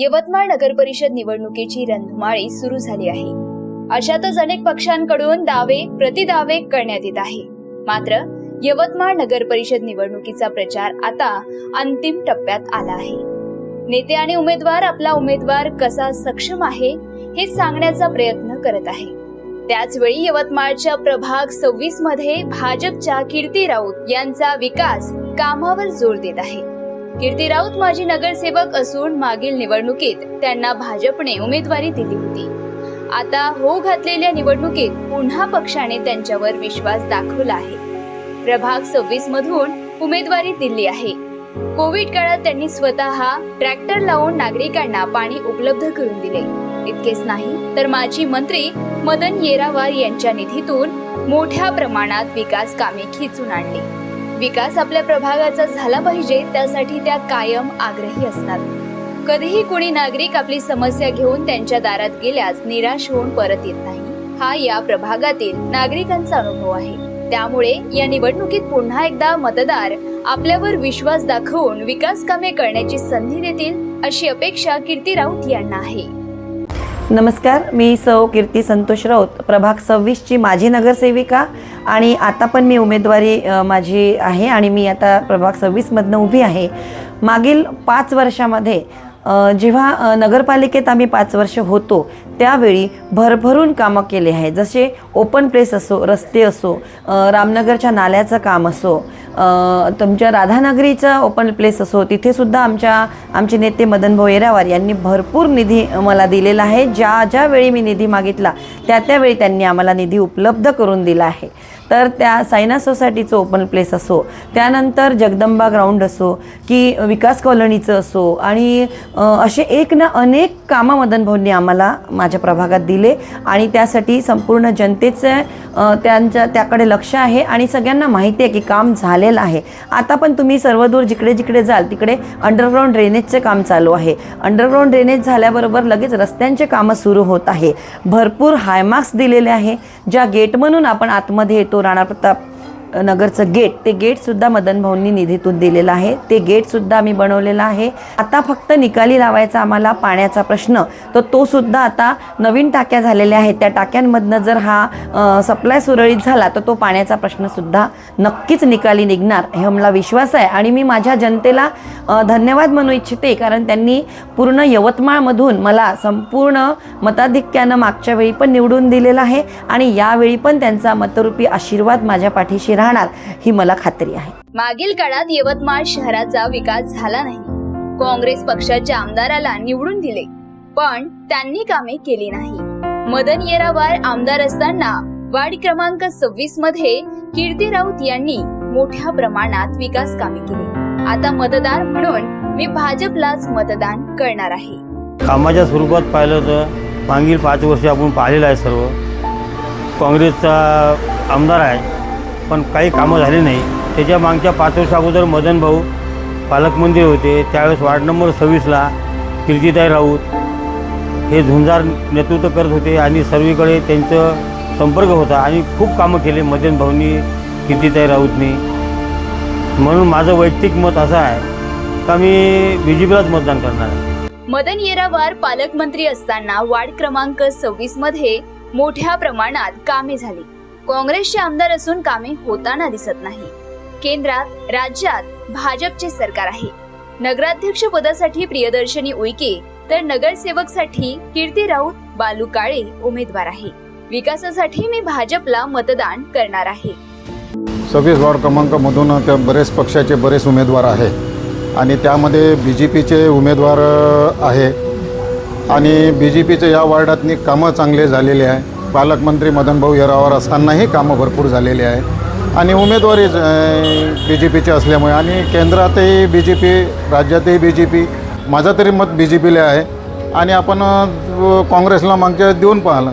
यवतमाळ नगर परिषद निवडणुकीची रणधुमाळी सुरू झाली आहे. अशातच अनेक पक्षांकडून दावे प्रतिदावे करण्यात येत आहे. मात्र यवतमाळ नगर परिषद निवडणुकीचा प्रचार आता अंतिम टप्प्यात आला आहे. नेते आणि उमेदवार आपला उमेदवार कसा सक्षम आहे हे सांगण्याचा प्रयत्न करत आहे. त्याचवेळी यवतमाळच्या प्रभाग सव्वीसमध्ये भाजपच्या कीर्ती राऊत यांचा विकास कामावर जोर देत आहे. कीर्ती राऊत माजी नगरसेवक असून मागील निवडणुकीत त्यांना भाजपने उमेदवारी दिली होती. आता हो घातलेल्या निवडणुकीत पुन्हा पक्षाने त्यांच्यावर विश्वास दाखवला आहे. प्रभाग सव्वीस मधून उमेदवारी दिली आहे. कोविड काळात त्यांनी स्वतः ट्रॅक्टर लावून नागरिकांना पाणी उपलब्ध करून दिले. इतकेच नाही तर माजी मंत्री मदन येरावार यांच्या निधीतून मोठ्या प्रमाणात विकास कामे खिचून आणली. विकास आपल्या प्रभागाचा झाला पाहिजे त्यासाठी त्या कायम आग्रही असतात. कधीही कुणी नागरिक आपली समस्या घेऊन त्यांच्या दारात गेल्यास निराश होऊन परत येत नाही. हा या प्रभागातील नागरिकांचा अनुभव आहे. त्यामुळे या निवडणुकीत पुन्हा एकदा मतदार आपल्यावर विश्वास दाखवून विकास कामे करण्याची संधी देतील अशी अपेक्षा कीर्ती राऊत यांना आहे. नमस्कार मी सौ कीर्ती संतोष राऊत प्रभाग सव्वीसची माजी नगरसेविका आणि आता पण मी उमेदवारी माझी आहे आणि मी आता प्रभाग सव्वीसमधनं उभी आहे. मागील पाच वर्षामध्ये जेव्हा नगरपालिकेत आम्ही पाच वर्ष होतो त्यावेळी भरभरून कामं केले आहे जसे ओपन प्लेस असो रस्ते असो रामनगरच्या नाल्याचं काम असो तुमच्या राधानगरीचा ओपन प्लेस असो तिथेसुद्धा आमच्या आमचे नेते मदन भाऊ येरावार यांनी भरपूर निधी मला दिलेला आहे. ज्या ज्या वेळी मी निधी मागितला त्या त्यावेळी त्यांनी आम्हाला निधी उपलब्ध करून दिला आहे. तर त्या सायना सोसायटीचं ओपन प्लेस असो त्यानंतर जगदंबा ग्राउंड असो की विकास कॉलनीचं असो आणि असे एक ना अनेक कामं मदन भाऊंनी आम्हाला माझ्या प्रभागात दिले आणि त्यासाठी संपूर्ण जनतेचं त्यांच्या त्याकडे लक्ष आहे आणि सगळ्यांना माहिती आहे की काम झालेलं आहे. आता पण तुम्ही सर्वदूर जिकडे जिकडे जाल तिकडे अंडरग्राऊंड ड्रेनेजचे काम चालू आहे. अंडरग्राऊंड ड्रेनेज झाल्याबरोबर लगेच रस्त्यांचे कामं सुरू होत आहे. भरपूर हायमार्क्स दिलेले आहे. ज्या गेट म्हणून आपण आतमध्ये येतो राणा प्रताप नगरचं गेट ते गेटसुद्धा मदन भाऊंनी निधीतून दिलेलं आहे. ते गेटसुद्धा आम्ही बनवलेलं आहे. आता फक्त निकाली लावायचा आम्हाला पाण्याचा प्रश्न. तर तो सुद्धा आता नवीन टाक्या झालेल्या आहेत. त्या टाक्यांमधनं जर हा सप्लाय सुरळीत झाला तर तो पाण्याचा प्रश्नसुद्धा नक्कीच निकाली निघणार. हे मला विश्वास आहे. आणि मी माझ्या जनतेला धन्यवाद म्हणू इच्छिते कारण त्यांनी पूर्ण यवतमाळमधून मला संपूर्ण मताधिक्यानं मागच्या वेळी पण निवडून दिलेलं आहे. आणि यावेळी पण त्यांचा मतरूपी आशीर्वाद माझ्या पाठीशी राहणार ही मला खात्री आहे. मागील काळात यवतमाळ शहराचा विकास झाला नाही. काँग्रेस पक्षाच्या आमदाराला निवडून दिले पण त्यांनी कामे केली नाही. मदन येरावार आमदार असताना वार्ड क्रमांक सव्वीसमध्ये कीर्ती राऊत यांनी मोठ्या प्रमाणात विकास कामे केली. आता मतदार म्हणून मी भाजपलाच मतदान करणार आहे. कामाच्या स्वरूपात पाहिलं तर मागील पाच वर्ष आपण पाहिलेलं आहे सर्व. काँग्रेसचा आमदार आहे. पण काही कामं झाली नाही. त्याच्या मागच्या पाच वर्ष अगोदर मदन भाऊ पालकमंत्री होते. त्यावेळेस वार्ड नंबर सव्वीसला कीर्तिताई राऊत हे झुंजार नेतृत्व करत होते आणि सर्वीकडे त्यांचं संपर्क होता. आणि खूप कामं केले मदन भाऊंनी कीर्तिताई राऊतनी. म्हणून माझं वैयक्तिक मत असं आहे का मी बी जे पीलाच मतदान करणार आहे? मदन येरावार पालकमंत्री असताना वार्ड क्रमांक सव्वीसमध्ये मोठ्या प्रमाणात कामे झाली. काँग्रेसचे आमदार असून कामे होताना दिसत नाही. केंद्रात राज्यात भाजपचे सरकार आहे. नगराध्यक्ष पदासाठी प्रियदर्शनी उईके तर नगरसेवकसाठी कीर्ती राऊत बालू काळे उमेदवार आहे. विकासासाठी मी भाजपला मतदान करणार आहे. सव्वीस वॉर्ड क्रमांकामधून त्या बरेच पक्षाचे बरेच उमेदवार आहे. आणि त्यामध्ये बी जे पीचे उमेदवार आहे. आणि बी जे पीचे या वार्डातनी कामं चांगले झालेले आहे. पालकमंत्री मदनभाऊ येरावर असतानाही कामं भरपूर झालेली आहे. आणि उमेदवारी बी जे पीची असल्यामुळे आणि केंद्रातही बी जे पी राज्यातही बी जे पी माझं तरी मत बी जे पीला आहे. आणि आपण काँग्रेसला मागच्या देऊन पाहिलं.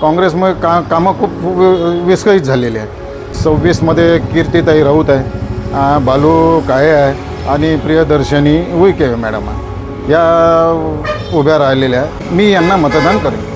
काँग्रेसमुळे का कामं खूप वि- विस्कळीत झालेली आहे सव्वीसमध्ये कीर्तिताई राऊत आहे बालू काळे आहे आणि प्रियदर्शनी उईके मॅडम आहे. या उभ्या राहिलेल्या मी यांना मतदान करेन.